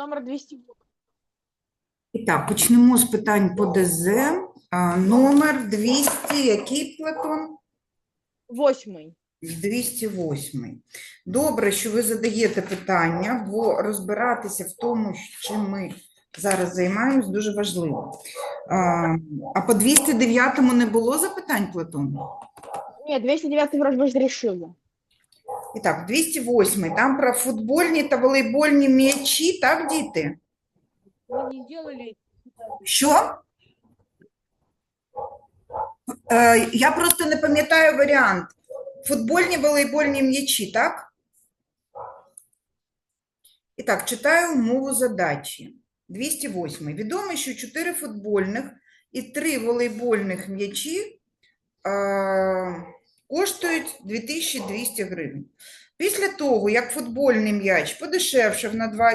номер 208. І так, почнемо з питань по ДЗ. А, Номер 200, який Платон? Восьмий. 208. Добре, що ви задаєте питання, бо розбиратися в тому, чим ми зараз займаємось, дуже важливо. А, а по 209 не було запитань, Платон? Нет, 209 вроде бы. І так, 208. Там про футбольні та волейбольні м'ячі, так, діти? Мы делали. Що? Е, я просто не пам'ятаю варіант. Футбольні, волейбольні м'ячі, так? І так, читаю умову задачі. 208. Відомо, що 4 футбольних і 3 волейбольних м'ячі е, коштують 2200 гривень. Після того, як футбольний м'яч подешевшав на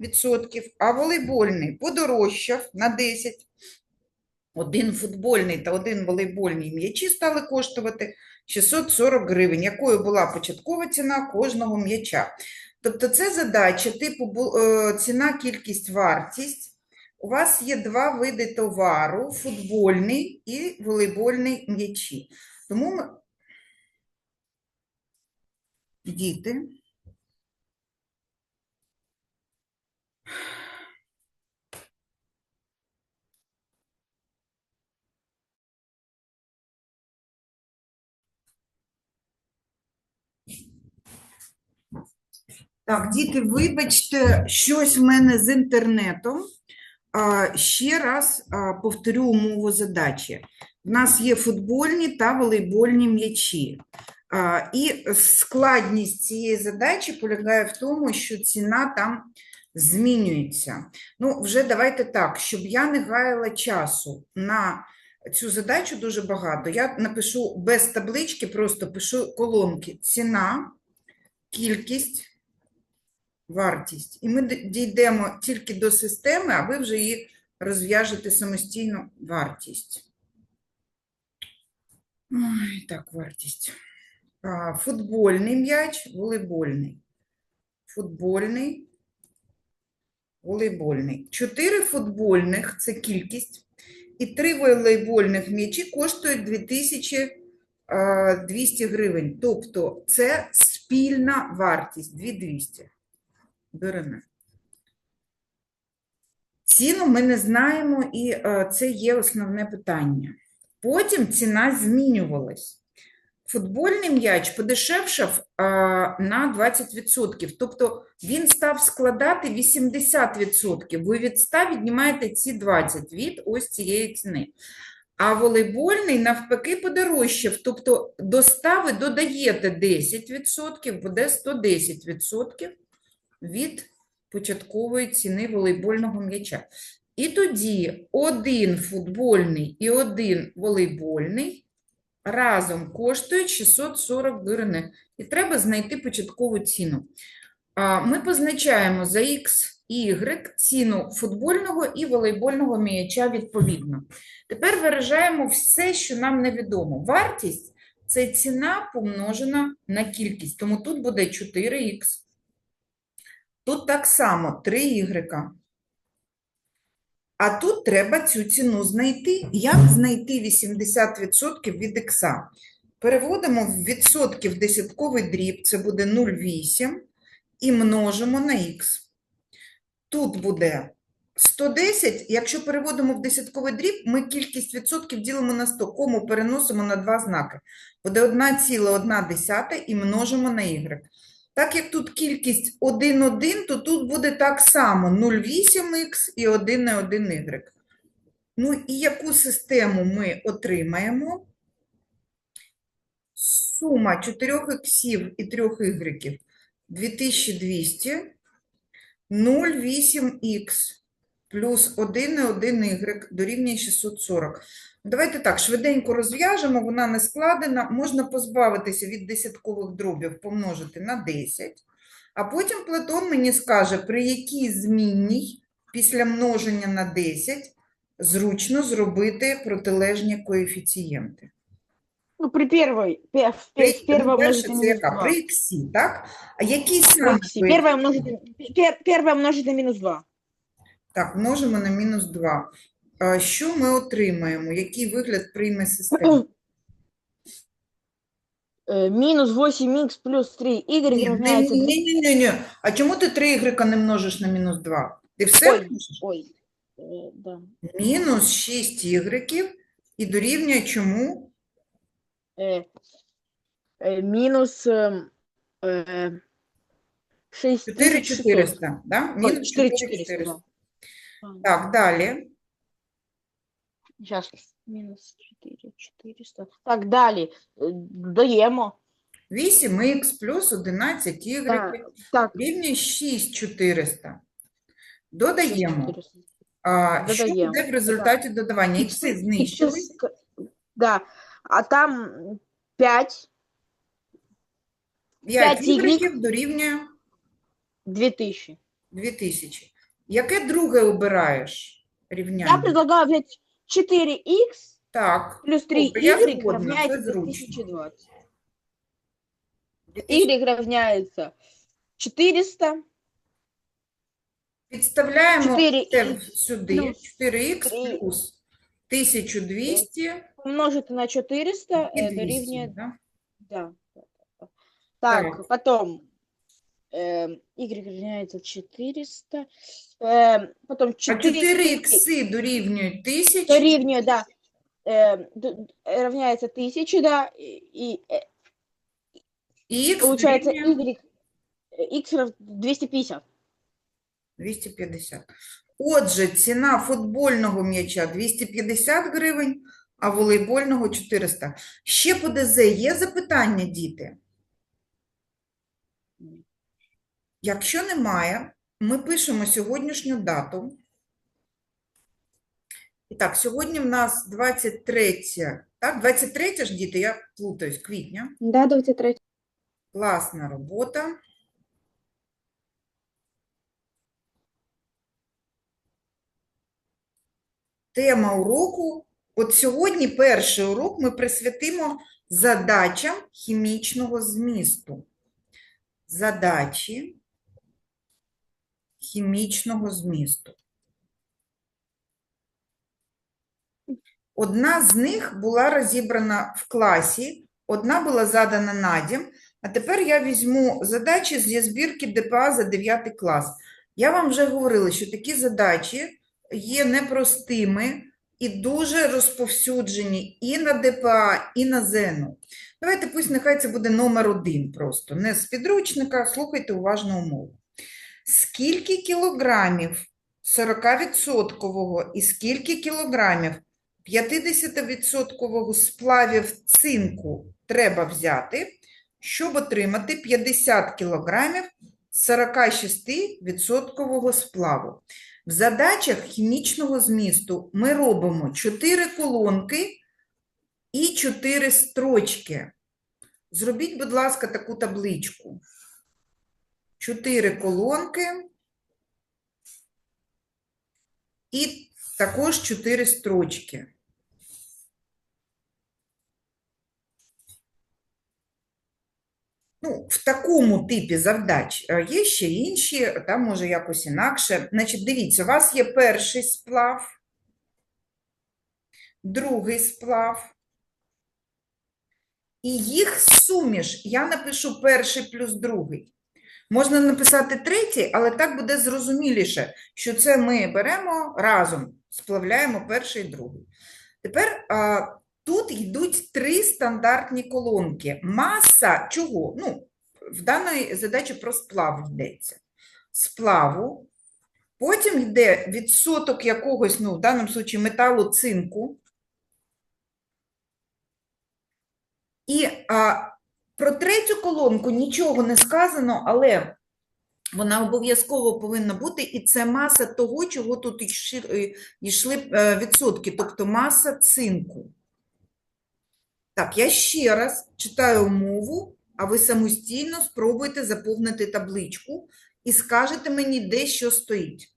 20%, а волейбольний подорожчав на 10%, один футбольний та один волейбольний м'ячі стали коштувати 640 гривень, якою була початкова ціна кожного м'яча. Тобто це задача типу е, ціна, кількість, вартість. У вас є два види товару: футбольний і волейбольний м'ячі. Тому. Діти. Так, діти, вибачте, щось в мене з інтернетом. Ще раз повторю умову задачі. У нас є футбольні та волейбольні м'ячі. І складність цієї задачі полягає в тому, що ціна там змінюється. Ну, вже давайте так, щоб я не гаяла часу на цю задачу дуже багато. Я напишу без таблички, просто пишу колонки ціна, кількість вартість. І ми дійдемо тільки до системи, а ви вже її розв'яжете самостійно вартість. Ой, так, вартість. Футбольний м'яч, волейбольний. Футбольний, волейбольний. Чотири футбольних це кількість, і три волейбольних м'ячі коштують 2200 гривень. Тобто це спільна вартість 2200 беремо. Ціну ми не знаємо, і це є основне питання. Потім ціна змінювалась. Футбольний м'яч подешевшав а, на 20%, тобто він став складати 80%. Ви від 100 віднімаєте ці 20 від ось цієї ціни. А волейбольний навпаки подорожчав, тобто до 100 ви додаєте 10%, буде 110% від початкової ціни волейбольного м'яча. І тоді один футбольний і один волейбольний разом коштують 640 гривень. І треба знайти початкову ціну. Ми позначаємо за X Y ціну футбольного і волейбольного м'яча відповідно. Тепер виражаємо все, що нам невідомо. Вартість – це ціна помножена на кількість, тому тут буде 4х. Тут так само 3y. А тут треба цю ціну знайти. Як знайти 80% від х? Переводимо в відсотки в десятковий дріб, це буде 0,8, і множимо на х. Тут буде 110, якщо переводимо в десятковий дріб, ми кількість відсотків ділимо на 100, кому переносимо на два знаки. Буде 1,1 і множимо на y. Так як тут кількість 1, 1, то тут буде так само 0,8х і 1 на 1y. Ну і яку систему ми отримаємо? Сума 4 іксів і 3 ігреків 2200, 0,8х плюс 1 на 1 y дорівнює 640. Давайте так, швиденько розв'яжемо, вона не складена. Можна позбавитися від десяткових дробів, помножити на 10. А потім Платон мені скаже, при якій змінній після множення на 10 зручно зробити протилежні коефіцієнти. Ну, при первой. При, пе- Первое перше, на це минус яка? 2. При іксі, так? А який саме? При- Первое пе- первое умножить на минус 2. Так, множимо на мінус 2. А, Що ми отримаємо? Який вигляд прийме система? Э, Минус 8х плюс 3y Ні, равняется... ні, ні, ні, ні, ні. А чому ти 3 ігрека не множиш на мінус 2? Ти все Ой, множиш? ой, э, да. Мінус 6 ігреків і дорівнює чому? Э, э, Минус эм, э, 6 4400, да? Мінус 4400. Так, далі. Сейчас. Минус 4 400. Так, далее. Э, Даємо. 8х плюс 11 Так, ігреків так. рівня 6400. Додаємо. 400. А, що Додаємо. буде в результаті додавання? Ікси знищились. Иксы, Да. А там 5, 5 П'ять ігреків дорівнює 2000. 2000. Яке друге обираєш Я рівняння? предлагаю взять 4х Так, плюс 3y Добре, я згодна, равняется це зручно. 2020. 2000. Y равняется 400. Підставляємо 4 це х сюди. плюс 4х три. плюс 1200 умножить на 400 і э, 200. дорівнює да? Да. да, да. Так, Так. потом эм, y равняется 400. эм, потом А 4 4 ікси дорівнюють 1000. дорівнює, да, эм, д- д- равняется 1000, да, и, и, э, І х получается дорівнює y, э, x рав- 250. 250. Отже, ціна футбольного м'яча 250 гривень, а волейбольного 400. Ще по ДЗ є запитання, діти? Якщо немає, ми пишемо сьогоднішню дату. І так, сьогодні в нас 23, так, 23 ж, діти, я плутаюсь, квітня. Да, 23. Класна робота. Тема уроку. От сьогодні перший урок ми присвятимо задачам хімічного змісту. Задачі хімічного змісту. Одна з них була розібрана в класі, одна була задана надім, а тепер я візьму задачі зі збірки ДПА за 9 клас. Я вам вже говорила, що такі задачі є непростими і дуже розповсюджені і на ДПА, і на ЗЕНу. Давайте пусть нехай це буде номер один просто, не з підручника, слухайте уважно умову. Скільки кілограмів 40% і скільки кілограмів 50% сплавів цинку треба взяти, щоб отримати 50 кілограмів 46% сплаву. В задачах хімічного змісту ми робимо 4 колонки і 4 строчки. Зробіть, будь ласка, таку табличку. 4 колонки і також 4 строчки. Ну, в такому типі завдач Е, є ще інші, там може якось інакше. Значить, дивіться, у вас є перший сплав, другий сплав, і їх суміш. Я напишу перший плюс другий. Можна написати третій, але так буде зрозуміліше, що це ми беремо разом, сплавляємо перший і другий. Тепер а, тут йдуть три стандартні колонки. Маса чого? Ну, в даній задачі про сплав йдеться. Сплаву. Потім йде відсоток якогось, ну, в даному випадку металу цинку. І а, про третю колонку нічого не сказано, але вона обов'язково повинна бути, і це маса того, чого тут йшли- е, е, відсотки, тобто маса цинку. Так, я ще раз читаю умову, а ви самостійно спробуйте заповнити табличку і скажете мені, де що стоїть.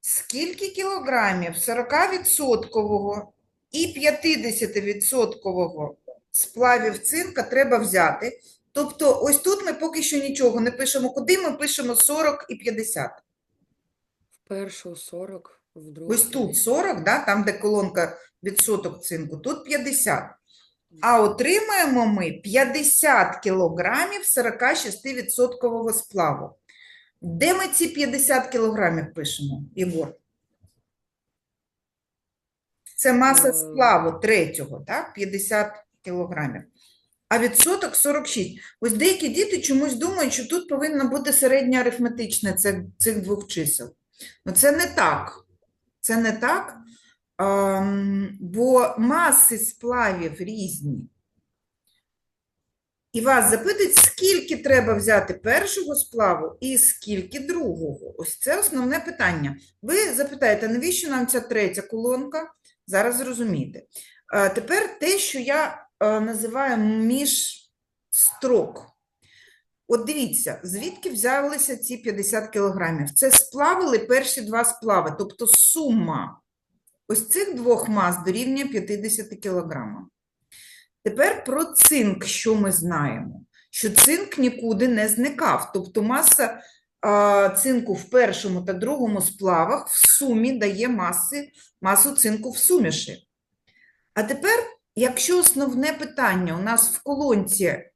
Скільки кілограмів 40% і 50% сплавів цинка треба взяти. Тобто, ось тут ми поки що нічого не пишемо. Куди ми пишемо 40 і 50? В першу 40, в другу Ось тут 40, да, там, де колонка відсоток цинку, тут 50. А отримаємо ми 50 кілограмів 46% сплаву. Де ми ці 50 кілограмів пишемо, Єгор? Це маса Е. сплаву третього, так? 50 кілограмів. А відсоток 46. Ось деякі діти чомусь думають, що тут повинно бути середнє арифметичне це- цих двох чисел. Ну, це не так. Це не так, ем, бо маси сплавів різні. І вас запитують, скільки треба взяти першого сплаву і скільки другого. Ось це основне питання. Ви запитаєте, навіщо нам ця третя колонка? Зараз зрозумієте. Е, Тепер те, що я е, називаю між строк. От дивіться, звідки взялися ці 50 кілограмів? Це сплавили перші два сплави, тобто сума ось цих двох мас дорівнює 50 кілограмам. Тепер про цинк, що ми знаємо? Що цинк нікуди не зникав, тобто маса а, цинку в першому та другому сплавах в сумі дає маси, масу цинку в суміші. А тепер, якщо основне питання у нас в колонці е,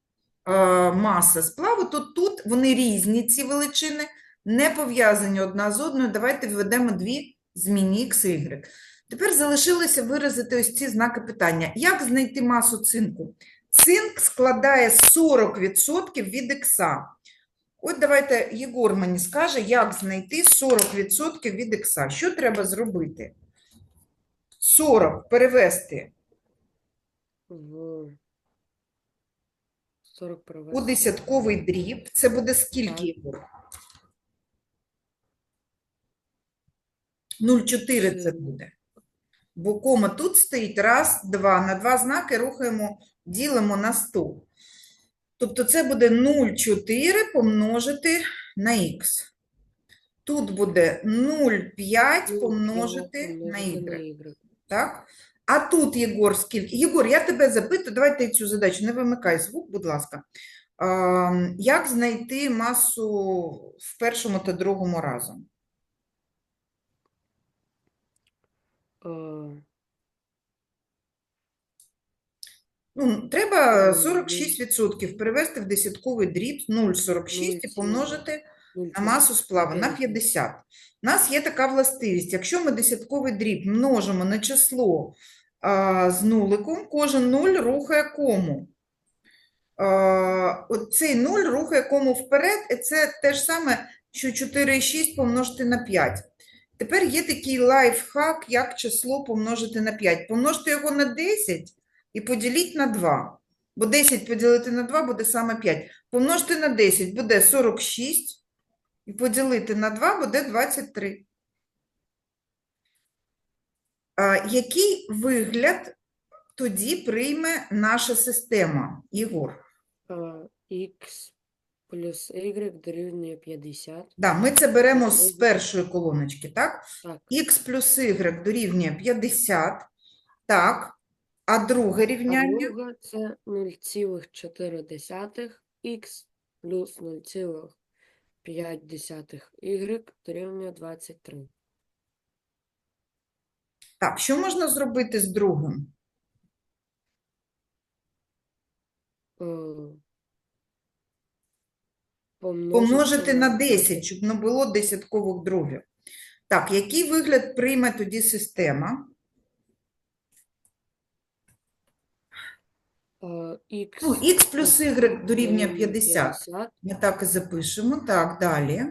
маса сплаву, то тут вони різні, ці величини, не пов'язані одна з одною. Давайте введемо дві змінні x y. Тепер залишилося виразити ось ці знаки питання. Як знайти масу цинку? Цинк складає 40% від ікса. От давайте Єгор мені скаже, як знайти 40% від ікса. Що треба зробити? 40 перевести В 40 у десятковий дріб. Це буде скільки, Так. 0,4 це буде. Бо кома тут стоїть раз, два. На два знаки рухаємо, ділимо на 100. Тобто це буде 0,4 помножити на х. Тут буде 0,5 помножити на y. Так? А тут, Єгор, скільки? Єгор, я тебе запитую, давайте цю задачу, не вимикай звук, будь ласка. А, як знайти масу в першому та другому разом? Е, Ну, треба М, 46% перевести в десятковий дріб 0,46 і помножити на масу сплаву на 50. У нас є така властивість. Якщо ми десятковий дріб множимо на число а, з нуликом, кожен нуль рухає кому. А, цей нуль рухає кому вперед, і це те ж саме, що 4,6 помножити на 5. Тепер є такий лайфхак, як число помножити на 5. Помножте його на 10 і поділіть на 2. Бо 10 поділити на 2 буде саме 5. Помножте на 10 буде 46. І поділити на 2 буде 23. Який вигляд тоді прийме наша система, Ігор? Х плюс Y дорівнює 50. Да, ми це беремо з першої колоночки, так? Так. Х плюс Y дорівнює 50. Так. А друге рівняння? Друга це 0,4 Х плюс 0,4. 5y дорівнює 23. Так, що можна зробити з другим? Помножити, Помножити на 10, щоб не було десяткових другів. Так, який вигляд прийме тоді система? Е, Х Ну, х плюс y дорівнює дорівнює 50. Ми так і запишемо. Так, далі.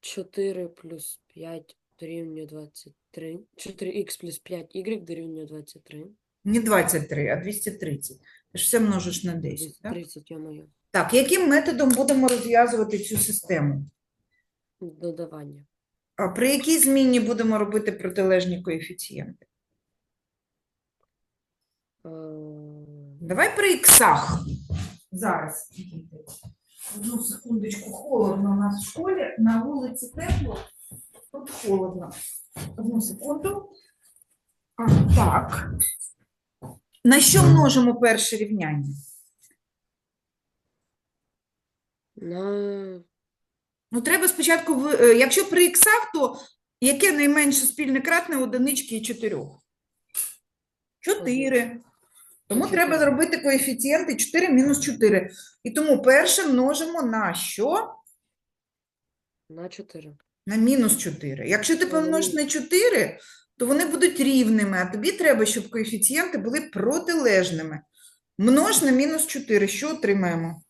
4 плюс 5 дорівнює 23. 4х плюс 5y дорівнює 23. Не 23, а 230. Ти ж все множиш на 10, так? 30 я моє. Так, яким методом будемо розв'язувати цю систему? Додавання. А при якій зміні будемо робити протилежні коефіцієнти? Давай при іксах. Зараз. Одну секундочку, холодно у нас в школі, на вулиці тепло, тут холодно. Одну секунду. А, Так. На що множимо перше рівняння? На Ну, треба спочатку, ви- е, якщо при іксах, то яке найменше спільне кратне одинички і чотирьох? Чотири. Тому треба зробити коефіцієнти 4 мінус 4. І тому перше множимо на що? на 4. На мінус 4. Якщо ти помножиш на 4, то вони будуть рівними, а тобі треба, щоб коефіцієнти були протилежними. Множ на мінус 4. Що отримаємо?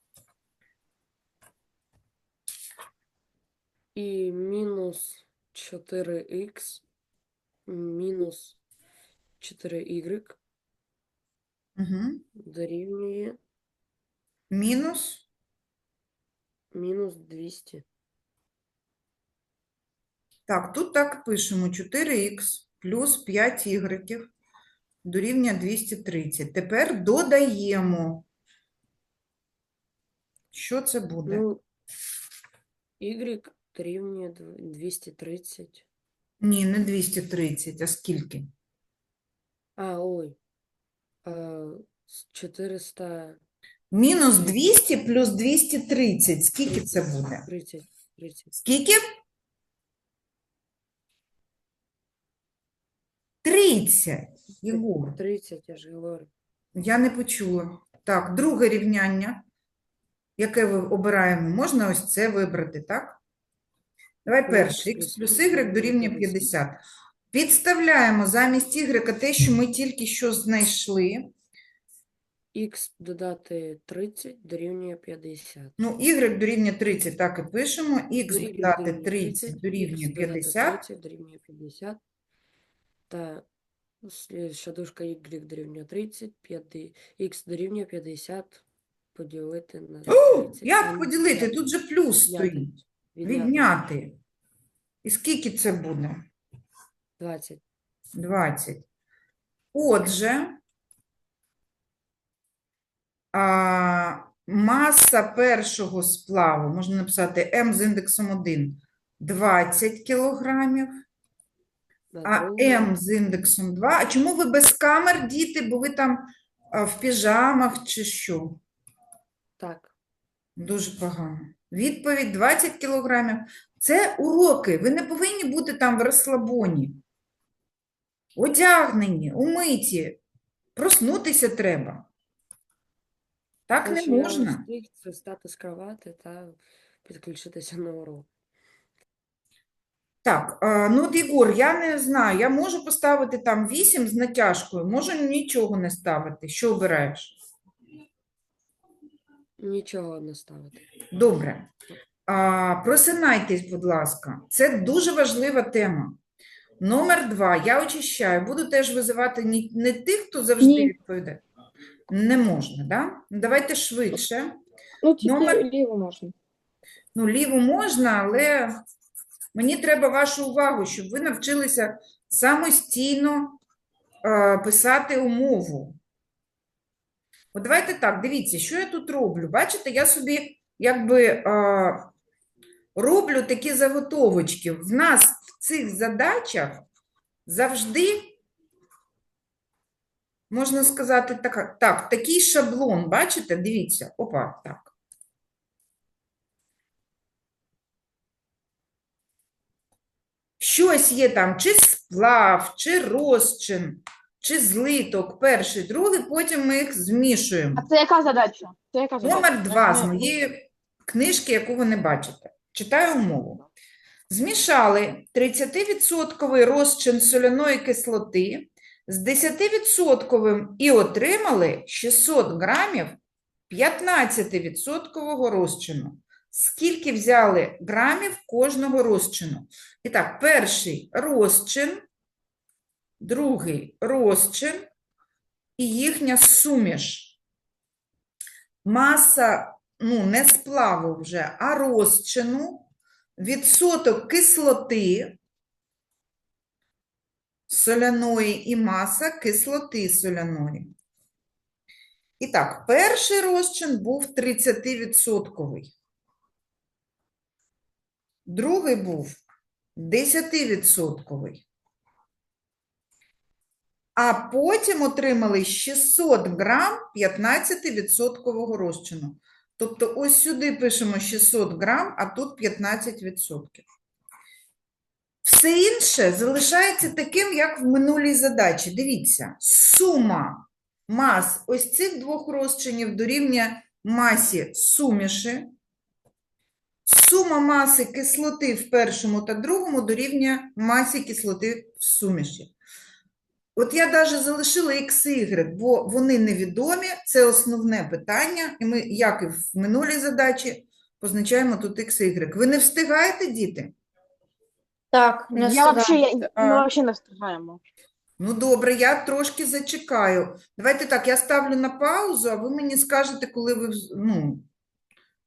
І мінус 4х мінус 4y Угу. дорівнює Мінус мінус 200. Так, тут так пишемо 4х плюс 5 ігреків дорівнює 230. Тепер додаємо. Що це буде? Ну, y дорівнює 230. Ні, не 230, а скільки? А, ой. А, с- 430. Мінус 200 плюс 230. Скільки це буде? 30. 30. Скільки? 30. Єгор, 30, я ж говорю. я не почула. Так, друге рівняння. Яке ви обираємо? Можна ось це вибрати, так? Давай перше. Х плюс y дорівнює 50. Підставляємо замість y те, що ми тільки що знайшли. Х додати 30 дорівнює 50. Ну, y дорівнює 30, так і пишемо. Х Y додати дорівнює 30 дорівнює х додати 50. 30 дорівнює 50. Та слідуща дужка y дорівнює 30, 5, х дорівнює 50 поділити на О, 30. як поділити? Тут же плюс стоїть. відняти Відняти. І скільки це буде? 20. 20. Отже, а, маса першого сплаву, можна написати М з індексом 1, 20 кілограмів, а М з індексом 2. А чому ви без камер, діти, бо ви там а, в піжамах чи що? Так. Дуже погано. Відповідь 20 кілограмів. Це уроки. Ви не повинні бути там в розслабоні. Одягнені, умиті. Проснутися треба. Так не можна. це встати з кровати та підключитися на урок. Так, ну от, Єгор, я не знаю, я можу поставити там 8 з натяжкою, можу нічого не ставити. Що обираєш? Нічого не ставити. Добре. А, просинайтесь, будь ласка. Це дуже важлива тема. Номер два. Я очищаю. Буду теж визивати не тих, хто завжди Ні. відповідає. Не можна, да? Ну, Давайте швидше. Ну, тільки Номер- ліву можна. Ну, ліву можна, але мені треба вашу увагу, щоб ви навчилися самостійно е, писати умову. От давайте так, дивіться, що я тут роблю. Бачите, я собі якби е, роблю такі заготовочки. В нас цих задачах завжди, можна сказати, так, так, такий шаблон, бачите, дивіться, опа, так. Щось є там, чи сплав, чи розчин, чи злиток, перший, другий, потім ми їх змішуємо. А це яка задача? Це яка задача? Номер два з моєї книжки, яку ви не бачите. Читаю умову. Змішали 30% розчин соляної кислоти з 10% і отримали 600 грамів 15% розчину. Скільки взяли грамів кожного розчину? І так, перший розчин, другий розчин і їхня суміш. Маса, ну, не сплаву вже, а розчину, відсоток кислоти соляної і маса кислоти соляної. І так, перший розчин був 30%. Другий був 10%. а потім отримали 600 грам 15% розчину. Тобто ось сюди пишемо 600 грам, а тут 15%. Все інше залишається таким, як в минулій задачі. Дивіться, сума мас ось цих двох розчинів дорівнює масі суміші. Сума маси кислоти в першому та другому дорівнює масі кислоти в суміші. От я навіть залишила x y, бо вони невідомі, це основне питання, і ми, як і в минулій задачі, позначаємо тут x і y. Ви не встигаєте, діти? Так, не Я вообще, я, ми А. вообще не встигаємо. Ну, добре, я трошки зачекаю. Давайте так, я ставлю на паузу, а ви мені скажете, коли ви вз- ну,